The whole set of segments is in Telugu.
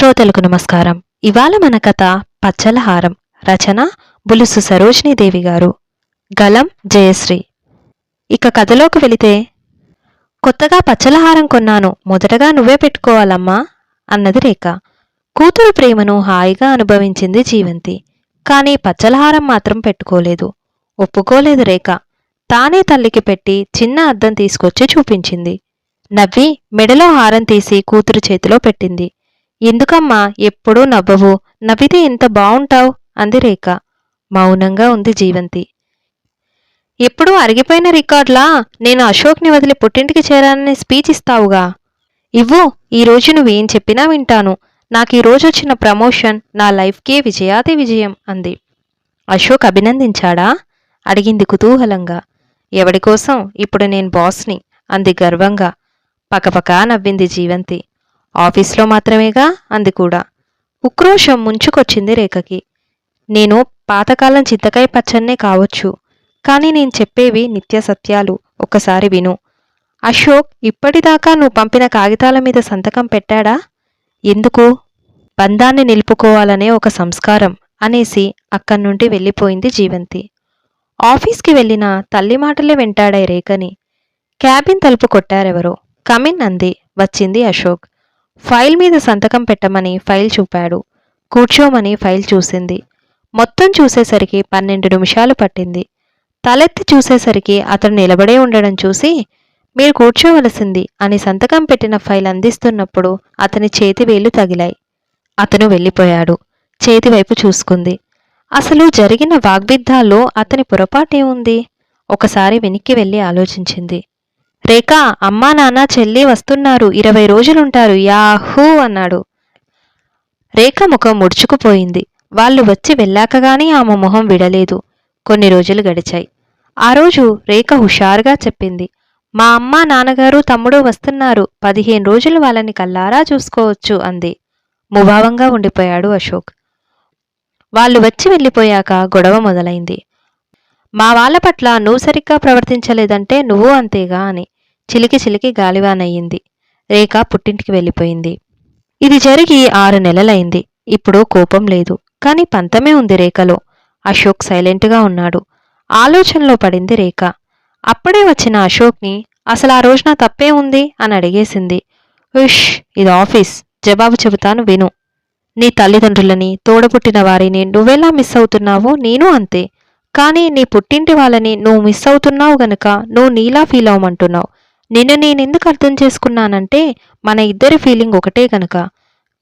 శ్రోతలకు నమస్కారం. ఇవాళ మన కథ పచ్చల హారం రచన బులుసు సరోజినీదేవి గారు. గలం జయశ్రీ. ఇక కథలోకి వెళితే కొత్తగా పచ్చలహారం కొన్నాను మొదటగా నువ్వే పెట్టుకోవాలమ్మా అన్నది రేఖ. కూతురు ప్రేమను హాయిగా అనుభవించింది జీవంతి. కానీ పచ్చలహారం మాత్రం పెట్టుకోలేదు. ఒప్పుకోలేదు రేఖ. తానే తల్లికి పెట్టి చిన్న అద్దం తీసుకొచ్చి చూపించింది. నవ్వి మెడలో హారం తీసి కూతురు చేతిలో పెట్టింది. ఎందుకమ్మా ఎప్పుడూ నవ్వవు? నవ్వితే ఎంత బావుంటావు? అంది రేఖ. మౌనంగా ఉంది జీవంతి. ఎప్పుడూ అరిగిపోయిన రికార్డ్లా? నేను అశోక్ని వదిలి పుట్టింటికి చేరానని స్పీచ్ ఇస్తావుగా? ఇవ్వు ఈ రోజు నువ్వేం చెప్పినా వింటాను. నాకు ఈరోజు వచ్చిన ప్రమోషన్ నా లైఫ్కే విజయాది విజయం అంది. అశోక్ అభినందించాడా? అడిగింది కుతూహలంగా. ఎవడి కోసం ఇప్పుడు నేను బాస్ని అంది గర్వంగా. పకపకా నవ్వింది జీవంతి. ఆఫీస్లో మాత్రమేగా? అంది కూడా. ఉక్రోషం ముంచుకొచ్చింది రేఖకి. నేను పాతకాలం చింతకాయ పచ్చన్నే కావచ్చు కానీ నేను చెప్పేవి నిత్య సత్యాలు. ఒక్కసారి విను. అశోక్ ఇప్పటిదాకా నువ్వు పంపిన కాగితాల మీద సంతకం పెట్టాడా? ఎందుకు? బంధాన్ని నిలుపుకోవాలనే ఒక సంస్కారం అనేసి అక్కడి నుండి వెళ్ళిపోయింది జీవంతి. ఆఫీస్కి వెళ్ళిన తల్లి మాటలే వెంటాడాయి రేఖని. క్యాబిన్ తలుపు కొట్టారెవరో? కమిన్ అంది వచ్చింది అశోక్. ఫైల్ మీద సంతకం పెట్టమని ఫైల్ చూపాడు. కూర్చోమని ఫైల్ చూసింది. మొత్తం చూసేసరికి పన్నెండు నిమిషాలు పట్టింది. తలెత్తి చూసేసరికి అతను నిలబడే ఉండడం చూసి మీరు కూర్చోవలసింది అని సంతకం పెట్టిన ఫైల్ అందిస్తున్నప్పుడు అతని చేతి వేలు తగిలాయి. అతను వెళ్ళిపోయాడు. చేతివైపు చూసుకుంది. అసలు జరిగిన వాగ్విద్ధాల్లో అతని పొరపాటేముంది ఒకసారి వెనక్కి వెళ్ళి ఆలోచించింది. రేఖ అమ్మా నాన్న చెల్లి వస్తున్నారు. ఇరవై రోజులుంటారు. యాహూ అన్నాడు. రేఖ ముఖం ముడుచుకుపోయింది. వాళ్ళు వచ్చి వెళ్ళాక గాని ఆమె మొహం విడలేదు. కొన్ని రోజులు గడిచాయి. ఆ రోజు రేఖ హుషారుగా చెప్పింది. మా అమ్మ నాన్నగారు తమ్ముడు వస్తున్నారు. పదిహేను రోజులు వాళ్ళని కల్లారా చూసుకోవచ్చు అంది. ముభావంగా ఉండిపోయాడు అశోక్. వాళ్ళు వచ్చి వెళ్ళిపోయాక గొడవ మొదలైంది. మా వాళ్ళ పట్ల నువ్వు సరిగ్గా ప్రవర్తించలేదంటే నువ్వు అంతేగా అని చిలికి చిలికి గాలివానయ్యింది. రేఖ పుట్టింటికి వెళ్ళిపోయింది. ఇది జరిగి ఆరు నెలలైంది. ఇప్పుడు కోపం లేదు. కాని పంతమే ఉంది రేఖలో. అశోక్ సైలెంట్గా ఉన్నాడు. ఆలోచనలో పడింది రేఖ. అప్పుడే వచ్చిన అశోక్ని అసలు ఆ రోజున తప్పే ఉంది? అని అడిగేసింది. ఉష్ ఇది ఆఫీస్. జవాబు చెబుతాను విను. నీ తల్లిదండ్రులని తోడబుట్టిన వారిని నువ్వెలా మిస్ అవుతున్నావో నేను అంతే. కానీ నీ పుట్టింటి వాళ్ళని నువ్వు మిస్ అవుతున్నావు గనుక నువ్వు నీలా ఫీల్ అవ్వమంటున్నావు. నిన్ను నేనెందుకు అర్థం చేసుకున్నానంటే మన ఇద్దరి ఫీలింగ్ ఒకటే గనుక.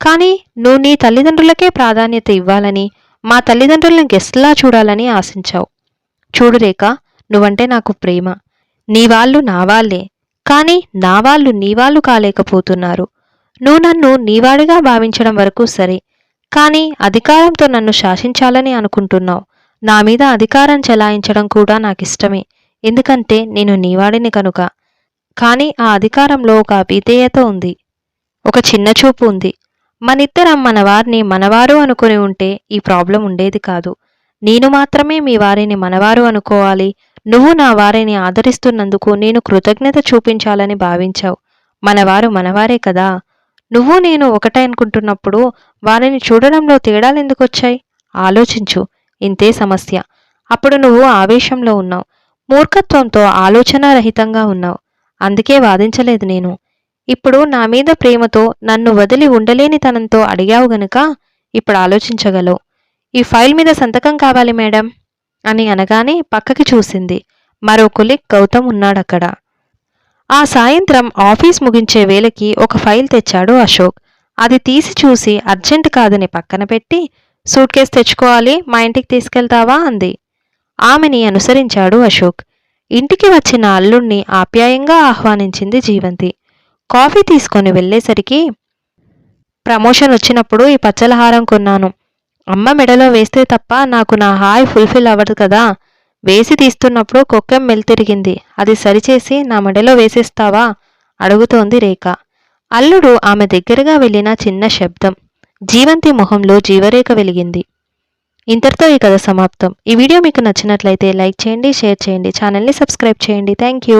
కానీ నువ్వు నీ తల్లిదండ్రులకే ప్రాధాన్యత ఇవ్వాలని మా తల్లిదండ్రులను గెస్ట్లా చూడాలని ఆశించావు. చూడు రేఖ నువ్వంటే నాకు ప్రేమ. నీ వాళ్ళు నా వాళ్ళే. కానీ నా వాళ్ళు నీ వాళ్ళు కాలేకపోతున్నారు. నువ్వు నన్ను నీవాడిగా భావించడం వరకు సరే. కానీ అధికారంతో నన్ను శాసించాలని అనుకుంటున్నావు. నా మీద అధికారం చెలాయించడం కూడా నాకిష్టమే. ఎందుకంటే నేను నీవాడిని కనుక. కానీ ఆ అధికారంలో ఒక అభిధేయత ఉంది. ఒక చిన్న చూపు ఉంది. మనిద్దరం మన వారిని మనవారు అనుకుని ఉంటే ఈ ప్రాబ్లం ఉండేది కాదు. నేను మాత్రమే మీ వారిని మనవారు అనుకోవాలి. నువ్వు నా వారిని ఆదరిస్తున్నందుకు నేను కృతజ్ఞత చూపించాలని భావించావు. మనవారు మనవారే కదా. నువ్వు నేను ఒకటే అనుకుంటున్నప్పుడు వారిని చూడడంలో తేడాలు ఎందుకు వచ్చాయి ఆలోచించు. ఇంతే సమస్య. అప్పుడు నువ్వు ఆవేశంలో ఉన్నావు. మూర్ఖత్వంతో ఆలోచనారహితంగా ఉన్నావు. అందుకే వాదించలేదు నేను. ఇప్పుడు నా మీద ప్రేమతో నన్ను వదిలి ఉండలేని తనంతో అడిగావు గనుక ఇప్పుడు ఆలోచించగలవు. ఈ ఫైల్ మీద సంతకం కావాలి మేడం? అని అనగానే పక్కకి చూసింది. మరో కొలిక్ గౌతమ్ ఉన్నాడక్కడ. ఆ సాయంత్రం ఆఫీస్ ముగించే వేళకి ఒక ఫైల్ తెచ్చాడు అశోక్. అది తీసి చూసి అర్జెంట్ కాదని పక్కన పెట్టి సూట్ కేస్ తెచ్చుకోవాలి మా ఇంటికి తీసుకెళ్తావా? అంది. ఆమెని అనుసరించాడు అశోక్. ఇంటికి వచ్చిన అల్లుణ్ణి ఆప్యాయంగా ఆహ్వానించింది జీవంతి. కాఫీ తీసుకొని వెళ్ళేసరికి ప్రమోషన్ వచ్చినప్పుడు ఈ పచ్చలహారం కొన్నాను. అమ్మ మెడలో వేస్తే తప్ప నాకు నా హాయ్ ఫుల్ఫిల్ అవ్వదు కదా. వేసి తీస్తున్నప్పుడు కుక్కెం మెల్తిరిగింది అది సరిచేసి నా మెడలో వేసేస్తావా? అడుగుతోంది రేఖ. అల్లుడు ఆమె దగ్గరగా వెళ్ళిన చిన్న శబ్దం. జీవంతి మొహంలో జీవరేఖ వెలిగింది. ఇంతటితో ఈ కథ సమాప్తం. ఈ వీడియో మీకు నచ్చినట్లయితే లైక్ చేయండి షేర్ చేయండి ఛానల్ని సబ్స్క్రైబ్ చేయండి. Thank you.